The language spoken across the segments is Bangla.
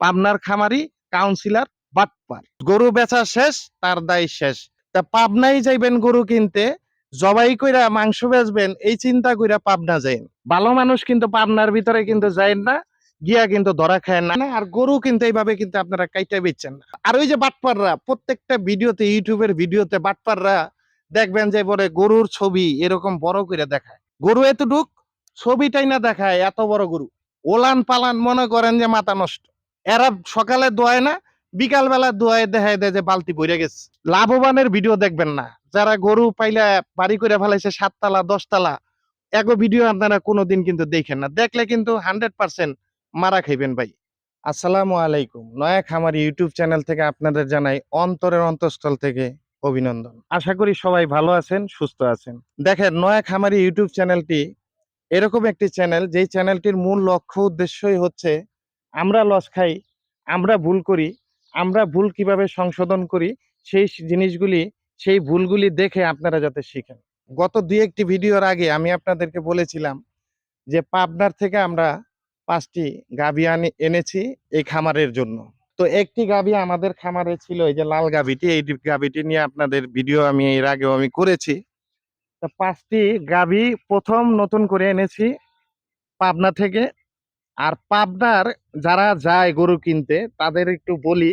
পাবনার খামারি কাউন্সিলর বাটপার। গরু বেচা শেষ, তার দায় শেষ। তা পাবনাই যাইবেন গরু কিনতে, জবাই কইরা মাংস বেচবেন, এই চিন্তা কইরা পাবনা যাইন। ভালো মানুষ কিন্তু পাবনার ভিতরে কিন্তু যাইন না, গিয়া কিন্তু ধরা খায় না। আর গরু কিন্তু এইভাবে কিন্তু আপনারা কাইটা বেচছেন না। আর ওই যে বাটপাররা, প্রত্যেকটা ভিডিওতে, ইউটিউবের ভিডিওতে বাটপাররা দেখবেন যে পরে গরুর ছবি এরকম বড় করে দেখায়। গরু এতটুক, ছবিটাই না দেখায়, এত বড় গরু। ওলান পালান মনে করেন যে মাথা নষ্ট। এরা সকালে দোয়ায় না বিকাল বেলা দোয়ায় দেখায় দেয় যে বালতি পড়ে গেছে। লাভবানের ভিডিও দেখবেন না। যারা গরু পাইলে বাড়ি করে ফেলাইছে সাততলা, দশতলা, এগো ভিডিও আপনারা কোনোদিন কিন্তু দেখেন না। দেখলে কিন্তু হান্ড্রেড পার্সেন্ট মারা খাইবেন ভাই। আসসালামু আলাইকুম। নয়া খামার ইউটিউব চ্যানেল থেকে আপনাদের জানাই অন্তরের অন্তঃস্থল থেকে অভিনন্দন। আশা করি সবাই ভালো আছেন, সুস্থ আছেন। দেখেন, নয়া খামারি ইউটিউব চ্যানেলটি এরকম একটি চ্যানেল, যেই চ্যানেলটির মূল লক্ষ্য উদ্দেশ্যই হচ্ছে আমরা লস খাই, আমরা ভুল করি, আমরা ভুল কীভাবে সংশোধন করি, সেই জিনিসগুলি, সেই ভুলগুলি দেখে আপনারা যাতে শিখেন। গত দুই একটি ভিডিওর আগে আমি আপনাদেরকে বলেছিলাম যে পাবনার থেকে আমরা পাঁচটি গাভি এনেছি এই খামারের জন্য। তো একটি গাভি আমাদের খামারে ছিল এই যে লাল গাভিটি, এই গাভিটি নিয়ে আপনাদের ভিডিও আমি এর আগেও আমি করেছি। তো পাঁচটি গাভি প্রথম নতুন করে এনেছি পাবনা থেকে। আর পাবনার যারা যায় গরু কিনতে, তাদের একটু বলি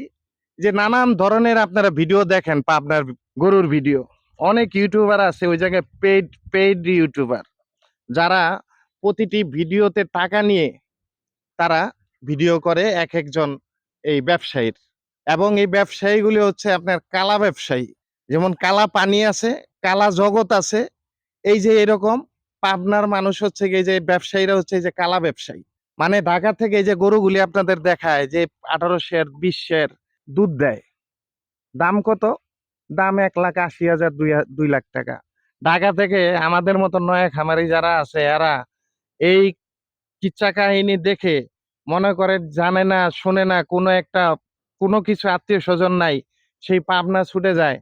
যে, নানান ধরনের আপনারা ভিডিও দেখেন পাবনার গরুর ভিডিও অনেক ইউটিউবার আছে, ওই জায়গায় পেইড পেইড ইউটিউবার যারা প্রতিটি ভিডিওতে টাকা নিয়ে তারা ভিডিও করে এক একজন এই ব্যবসায়ীর। এবং এই ব্যবসায়ীগুলি হচ্ছে আপনার কালা ব্যবসায়ী। যেমন কালা পানি আছে, কালা জগৎ আছে, এই যে এরকম পাবনার মানুষ হচ্ছে এই যে ব্যবসায়ীরা হচ্ছে এই যে কালা ব্যবসায়ী। মানে ঢাকা থেকে যে গরুগুলি আপনাদের দেখায় যে আঠারো শের বিশ দুধ দেয়, দাম কত? দাম এক লাখ আশি হাজার দুই লাখ টাকা। ঢাকা থেকে আমাদের মতো নয়া খামারি যারা আছে, এরা এই কিচ্ছা কাহিনী দেখে মনে করে, জানে না, শোনে না, কোনো একটা, কোনো কিছু আত্মীয় স্বজন নাই, সেই পাবনা ছুটে যায়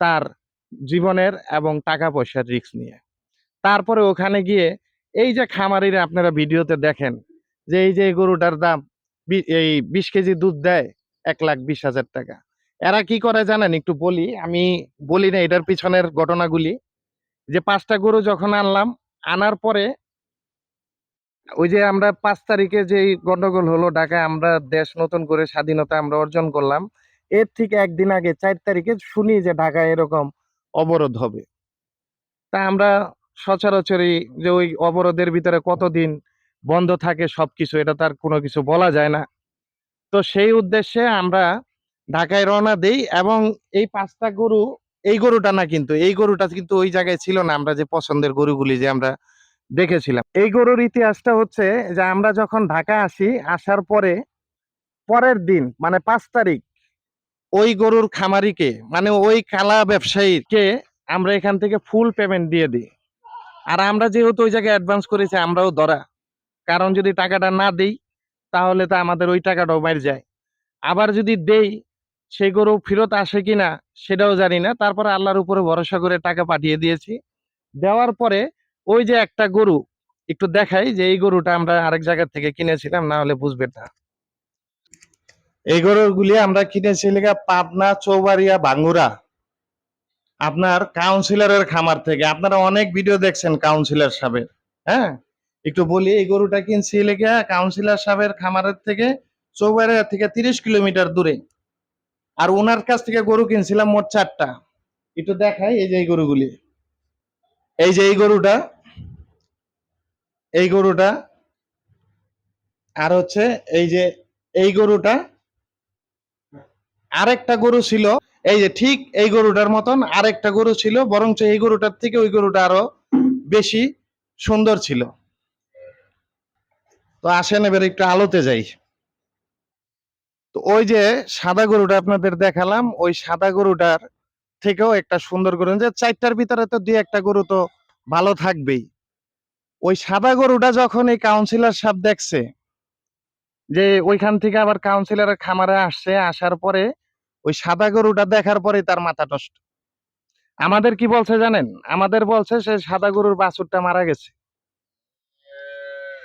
তার জীবনের এবং টাকা পয়সার রিস্ক নিয়ে। তারপরে ওখানে গিয়ে এই যে খামারিরা আপনারা ভিডিওতে দেখেন যে এই যে গরুটার দাম এই বিশ কেজি দুধ দেয় এক লাখ বিশ হাজার টাকা। এরা কি করে জানেন? একটু বলি। আমি বলি না, এটার পিছনের ঘটনাগুলি। যে পাঁচটা গরু যখন আনলাম, আনার পরে ওই যে আমরা পাঁচ তারিখে যে গন্ডগোল হলো ঢাকায়, আমরা দেশ নতুন করে স্বাধীনতা আমরা অর্জন করলাম। এর থেকে একদিন আগে, চার তারিখে শুনি যে ঢাকায় এরকম অবরোধ হবে। তা আমরা সচরাচরই যে ওই অবরোধের ভিতরে কতদিন বন্ধ থাকে সবকিছু, এটা তার কোনো কিছু বলা যায় না। তো সেই উদ্দেশ্যে আমরা ঢাকায় রওনা দেই এবং এই পাঁচটা গরু, এই গরুটা না কিন্তু, এই গরুটা কিন্তু ওই জায়গায় ছিল না, আমরা যে পছন্দের গরুগুলি যে আমরা দেখেছিলাম। এই গরুর ইতিহাসটা হচ্ছে যে আমরা যখন ঢাকা আসি, আসার পরে, পরের দিন মানে পাঁচ তারিখ, ওই গরুর খামারিকে মানে ওই কালা ব্যবসায়ীকে আমরা এখান থেকে ফুল পেমেন্ট দিয়ে দিই। আর আমরা যেহেতু ওই জায়গায় অ্যাডভান্স করেছি, আমরাও ধরা। কারণ যদি টাকাটা না দেই, তাহলে তো আমাদের ওই টাকাটাও বাইরে যায়। আবার যদি দেই সেই গরু ফেরত আসে কিনা, সেটাও জানি না। তারপরে আল্লাহর উপরে ভরসা করে টাকা পাঠিয়ে দিয়েছি। দেওয়ার পরে ওই যে একটা গরু, একটু দেখাই যে এই গরুটা আমরা আরেক জায়গা থেকে কিনেছিলাম, না হলে বুঝবেন না। এই গরুগুলি আমরা কিনেছি লেগা পাবনা, চৌবাড়িয়া, বাঙ্গুরা। আপনার কাউন্সিলরের খামার থেকে। আপনারা অনেক ভিডিও দেখছেন কাউন্সিলর সাহেবের হ্যাঁ? একটু বলি, এই গরুটা কিনছি লেগে কাউন্সিলর সাহেবের খামারের থেকে চৌবাড়িয়া থেকে তিরিশ কিলোমিটার দূরে। আর ওনার কাছ থেকে গরু কিনছিলাম মোট চারটা। একটু দেখাই এই যে এই গরুগুলি। এই যে এই গরুটা এই গরুটা, আর হচ্ছে এই যে এই গরুটা, আরেকটা গরু ছিল, এই যে ঠিক এই গরুটার মতন আরেকটা গরু ছিল, বরঞ্চ এই গরুটার থেকে ওই গরুটা আরও বেশি সুন্দর ছিল। তো আসেন, এবার একটু আলোতে যাই। তো ওই যে সাদা গরুটা আপনাদের দেখালাম, ওই সাদা গরুটার থেকেও একটা সুন্দর গরু। যে চারটার ভিতরে তো দুই একটা গরু তো ভালো থাকবেই। ওই সাদা গরুটা যখন এই কাউন্সিলর সাহেব দেখছে, যে ওইখান থেকে আবার কাউন্সিলরের খামারে আসছে, আসার পরে ওই সাদা গরুটা দেখার পরে তার মাথা নষ্ট। আমাদের কি বলছে জানেন? আমাদের বলছে সে সাদা গরুর বাছুরটা মারা গেছে।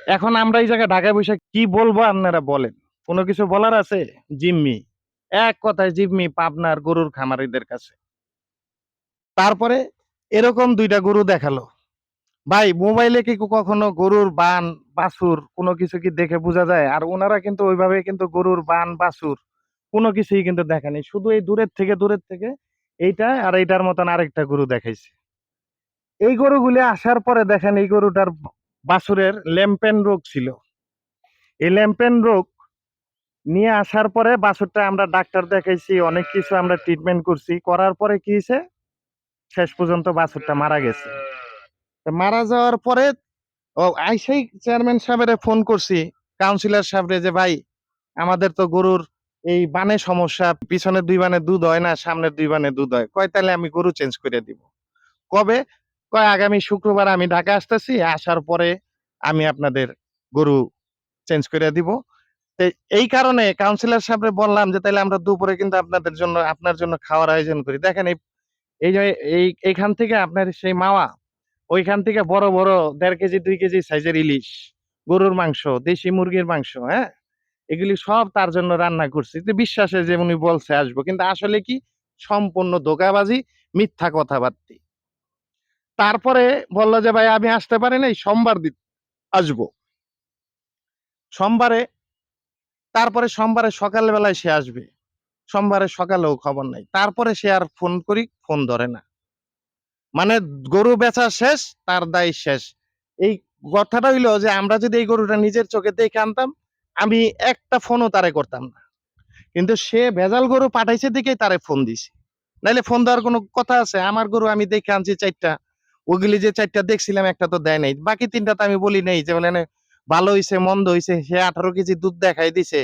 এখন আমরা এই জায়গায় ঢাকায় বসে কি বলব আপনারা বলেন? কোনো কিছু বলার আছে? জিম্মি। এক কথায় জিম্মি পাবনার গরুর খামারিদের কাছে। তারপরে এরকম দুইটা গরু দেখাল। ভাই, মোবাইলে কি কখনো গরুর বান, বাছুর কোনো কিছু কি দেখে বোঝা যায়? আর ওনারা কিন্তু ওইভাবে কিন্তু গরুর বান, বাছুর কোনো কিছুই কিন্তু দেখেনি। শুধু এই দূরের থেকে দূরের থেকে এইটা আর এইটার মতন আরেকটা গরু দেখাইছে। এই গরুগুলি আসার পরে দেখেন এই গরুটার বাছুরের ল্যাম্পেন রোগ ছিল। এই ল্যাম্পেন রোগ নিয়ে আসার পরে বাছুরটা আমরা ডাক্তার দেখাইছি, অনেক কিছু আমরা ট্রিটমেন্ট করছি। করার পরে কি হয়েছে শেষ পর্যন্ত বাছুরটা মারা গেছে। মারা যাওয়ার পরে ও আইসাই চেয়ারম্যান সাহেবের ফোন করছি কাউন্সিলর সাহেবরে যে, ভাই, আমাদের তো গরুর এই বানে সমস্যা, পিছনের দুই বানে দুধ হয় না, সামনের দুই বানে দুধ হয়। কয় তাহলে আমি গরু চেঞ্জ করে দিব। কবে? কয় আগামী শুক্রবার আমি ঢাকা আসতেছি, আসার পরে আমি আপনাদের গরু চেঞ্জ করে দিব। এই কারণে কাউন্সিলর সাহেবরে বললাম যে তাহলে আমরা দুপুরে কিন্তু আপনাদের জন্য, আপনার জন্য খাওয়ার আয়োজন করি। দেখেন এই যে, এই, এইখান থেকে আপনার সেই মাওয়া, ওইখান থেকে বড় বড় দেড় কেজি, দুই কেজি সাইজের ইলিশ, গরুর মাংস, দেশি মুরগির মাংস হ্যাঁ? এগুলি সব তার জন্য রান্না করছি। বিশ্বাসে যে উনি বলছে, আসব। কিন্তু আসলে কি? সম্পূর্ণ ধোকাবাজি, মিথ্যা কথাবার্তি। তারপরে বলল যে, ভাই, আমি আসতে পারি নাই, সোমবার দিন আসব। সোমবারে, তারপরে সোমবারে সকালবেলায় সে আসবে। সোমবারে সকালেও খবর নাই। তারপরে সে আর ফোন করি, ফোন ধরে না। মানে গরু বেচা শেষ, তার দায় শেষ। এই কথাটা হইল যে, আমরা যদি এই গরুটা নিজের চোখে দেখে আনতাম, আমি একটা ফোনও তারে করতাম না। কিন্তু সে ভেজাল গরু পাঠাইছে দেখেই তারে ফোন দিছি। নাইলে ফোন দেওয়ার কোনো কথা আছে? আমার গরু আমি দেখে আনছি চারটা ওগুলি যে চারটা দেখছিলাম, একটা তো দেয় নাই। বাকি তিনটা তো আমি বলি নাই যে, বলে ভালো হইছে, মন্দ হইছে, সে আঠারো কেজি দুধ দেখাই দিছে।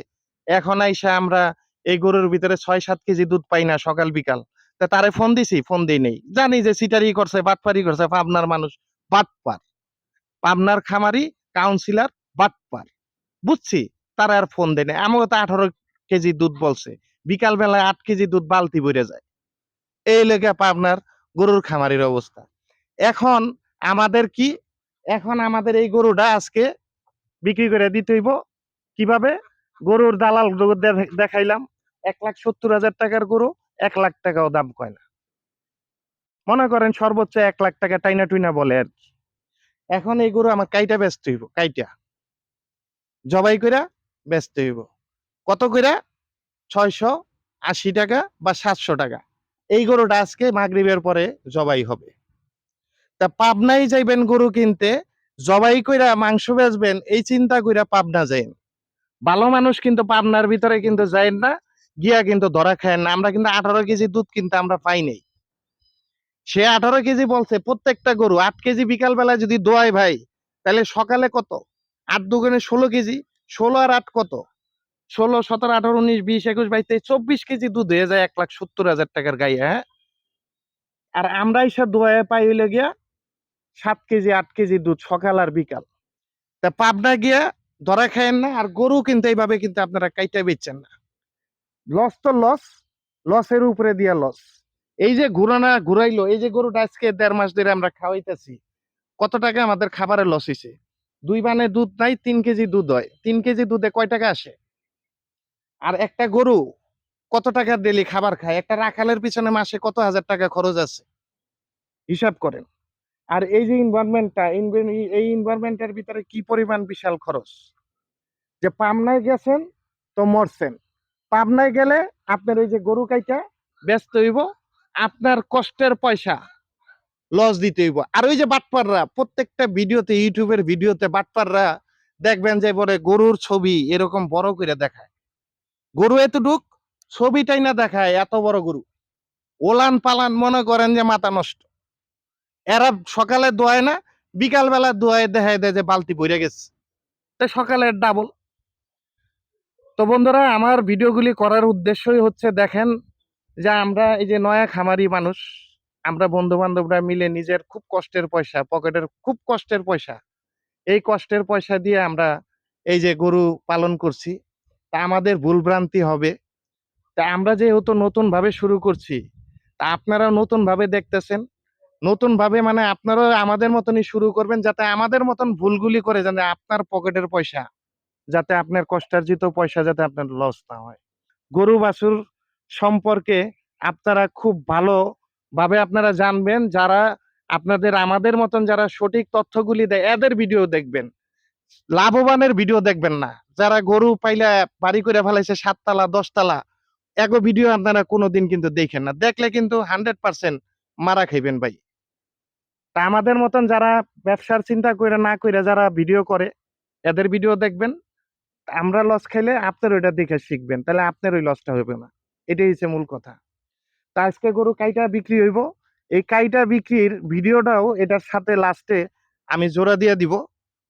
এখন আইসা আমরা এই গরুর ভিতরে ছয় সাত কেজি দুধ পাই না সকাল বিকাল। তা তারে ফোন দিছি, ফোন দিই নেই। জানি যে সিটারি করছে, বাটপারি করছে, পাবনার মানুষ, বাটপার। পাবনার খামারি কাউন্সিলর বাটপার। বুঝছি? তারা আর ফোন দেয় না আমাকে তো আঠারো কেজি দুধ বলছে। বিকাল বেলায় আট কেজি দুধ বালতি ভরে যায়। এই লেগে পাবনার গরুর খামারির অবস্থা। এখন আমাদের কি? এখন আমাদের এই গরুটা আজকে বিক্রি করে দিতে হইব। কীভাবে? গরুর দালাল দেখাইলাম। এক লাখ সত্তর হাজার টাকার গরু, এক লাখ টাকাও দাম কয় না। মনে করেন সর্বোচ্চ এক লাখ টাকা টাইনা টুইনা বলে আর কি। এখন এই গরু আমার কাইটা ব্যস্ত হইব, কাইটা। জবাই কইরা ব্যস্ত হইব। কত কইরা? ছয়শো আশি টাকা বা সাতশো টাকা। এই গরুটা আজকে মাগরিবের পরে জবাই হবে। তা পাবনাই যাইবেন গরু কিনতে, জবাই কইরা মাংস বেচবেন, এই চিন্তা কইরা পাবনা যাইন। ভালো মানুষ কিন্তু পাবনার ভিতরে কিন্তু যাইন না, গিয়া কিন্তু ধরা খায় না। আমরা কিন্তু আঠারো কেজি দুধ কিন্তু আমরা পাই নাই। সে আঠারো কেজি বলছে, প্রত্যেকটা গরু আট কেজি বিকাল বেলা যদি দোয়াই ভাই, তাহলে সকালে কত? আট দুগুণে ষোলো কেজি, ষোলো আর আট কত? ষোলো, সতেরো, আঠারো, উনিশ, বিশ, একুশ, বাইশ, তেইশ, চব্বিশ কেজি দুধ হয়ে যায় এক লাখ সত্তর হাজার টাকার গায়ে হ্যাঁ? আর আমরা এসে দোয়ায় পাই হইলে গিয়া সাত কেজি, আট কেজি দুধ সকাল আর বিকাল। তা পাবনা গিয়া ধরা খায়েন না, আর গরু কিন্তু এইভাবে কিন্তু আপনারা কাইটা বেচছেন না। লস তো লস, লসের উপরে দিয়া লস। এই যে ঘুরানা ঘুরাইলো, এই যে গরুটা আজকে দেড় মাস ধরে আমরা খাওয়াইতেছি, কত টাকা আমাদের খাবারের লস হয়েছে দুই বানে দুধ নাই, তিন কেজি দুধ হয়। তিন কেজি দুধে কয় টাকা আসে? আর একটা গরু কত টাকা ডেলি খাবার খায়? একটা রাখালের পিছনে মাসে কত হাজার টাকা খরচ আছে? হিসাব করেন। আর এই যে ইনভারনমেন্টটা এই ইনভারনমেন্টের ভিতরে কি পরিমাণ বিশাল খরচ? যে পাবনায় গেছেন তো মরছেন। পাবনায় গেলে আপনার ওই যে গরু কাইটা ব্যস্ত হইব, আপনার কষ্টের পয়সা লস দিতে হইব। আর ওই যে বাটপাররা, প্রত্যেকটা ভিডিওতে, ইউটিউবের ভিডিওতে বাটপাররা দেখবেন যে বলে গরুর ছবি এরকম বড় করে দেখায়। গরু এতটুক ছবিটাই না দেখায়, এত বড় গরু। ওলান পালান মনে করেন যে মাথা নষ্ট। এরা সকালে দোয়ায় না বিকাল বেলা দোয়ায় দেখায় দেয় যে বালতি ভরে গেছে। তো সকালের ডাবল তো বন্ধুরা, আমার ভিডিওগুলি করার উদ্দেশ্যই হচ্ছে দেখেন যে আমরা এই যে নয়া খামারি মানুষ, আমরা বন্ধু বান্ধবরা মিলে নিজের খুব কষ্টের পয়সা, পকেটের খুব কষ্টের পয়সা, এই কষ্টের পয়সা দিয়ে আমরা এই যে গরু পালন করছি। তা আমাদের ভুলভ্রান্তি হবে। তা আমরা যেহেতু নতুনভাবে শুরু করছি, তা আপনারা নতুনভাবে দেখতেছেন। নতুন ভাবে মানে আপনারাও আমাদের মতনই শুরু করবেন যাতে আমাদের মতন ভুলগুলি করে যেন আপনার পকেটের পয়সা যাতে আপনার কষ্টার্জিত পয়সা যাতে আপনার লস না হয়। গরু বাছুর সম্পর্কে আপনারা খুব ভালো ভাবে আপনারা জানবেন, যারা আপনাদের আমাদের মতন যারা সঠিক তথ্যগুলি দেয়, এদের ভিডিও দেখবেন। লাভবানের ভিডিও দেখবেন না। যারা গরু পাইলা বাড়ি করে ফেলাইছে সাততলা, দশতলা, এগো ভিডিও আপনারা কোনোদিন কিন্তু দেখেন না। দেখলে কিন্তু হান্ড্রেড পার্সেন্ট মারা খাইবেন ভাই। তা আমাদের মতন যারা ব্যবসার চিন্তা করে না করে যারা ভিডিও করে, এদের ভিডিও দেখবেন, আমরা লস খাইলে আপনার ওইটা দেখে শিখবেন, তাহলে আপনার ওই লসটা হবে না। এটাই হচ্ছে মূল কথা। তা আজকে গরু কাইটা বিক্রি হইব, এই কাইটা বিক্রির ভিডিওটাও এটার সাথে লাস্টে আমি জোড়া দিয়ে দিব।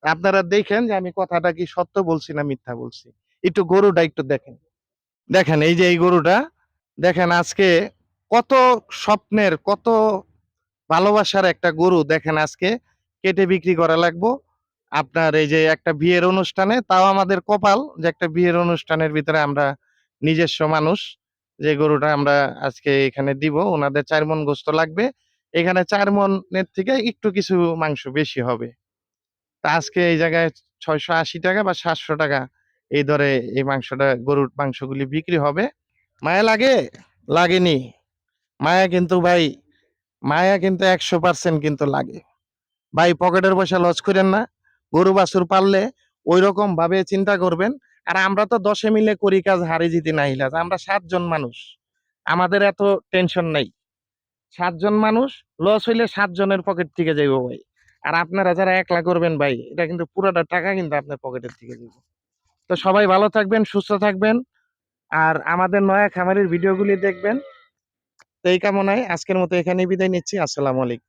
আপনারা দেখেন যে আমি কথাটা কি সত্য বলছি না মিথ্যা বলছি। একটু গরুটা একটু দেখেন। দেখেন, এই যে এই গরুটা, দেখেন আজকে কত স্বপ্নের, কত ভালোবাসার একটা গরু দেখেন আজকে, কেটে বিক্রি করা লাগবো। আপনার এই যে একটা বিয়ের অনুষ্ঠানে, তাও আমাদের কপাল যে একটা বিয়ের অনুষ্ঠানের ভিতরে আমরা নিজস্ব মানুষ, যে গরুটা আমরা আজকে এখানে দিব, ওনাদের চার মন গোস্ত লাগবে। এখানে চার মনের থেকে একটু কিছু মাংস বেশি হবে। তা আজকে এই জায়গায় ছয়শো আশি টাকা বা সাতশো টাকা এই ধরে এই মাংসটা, গরুর মাংসগুলি বিক্রি হবে। মায়া লাগে? লাগেনি। মায়া কিন্তু ভাই মায়া কিন্তু একশো পার্সেন্ট কিন্তু লাগে। ভাই, পকেটের পয়সা লস করেন না। গরু বাছুর পারলে ওই রকম ভাবে চিন্তা করবেন। আর আমরা তো দশে মিলে করি কাজ, হারি জিতি না হিলাজ আমরা সাতজন মানুষ। আমাদের এত টেনশন নাই। সাতজন মানুষ, লস হইলে সাতজনের পকেট থেকে যাইব ভাই। আর আপনারা যারা একলা করবেন ভাই, এটা কিন্তু পুরোটা টাকা কিন্তু আপনার পকেটের থেকে যাইব। তো সবাই ভালো থাকবেন, সুস্থ থাকবেন। আর আমাদের নয়া খামারের ভিডিওগুলি দেখবেন। তো এই কামনায় আজকের মতো এখানেই বিদায় নিচ্ছি। আসসালামু আলাইকুম।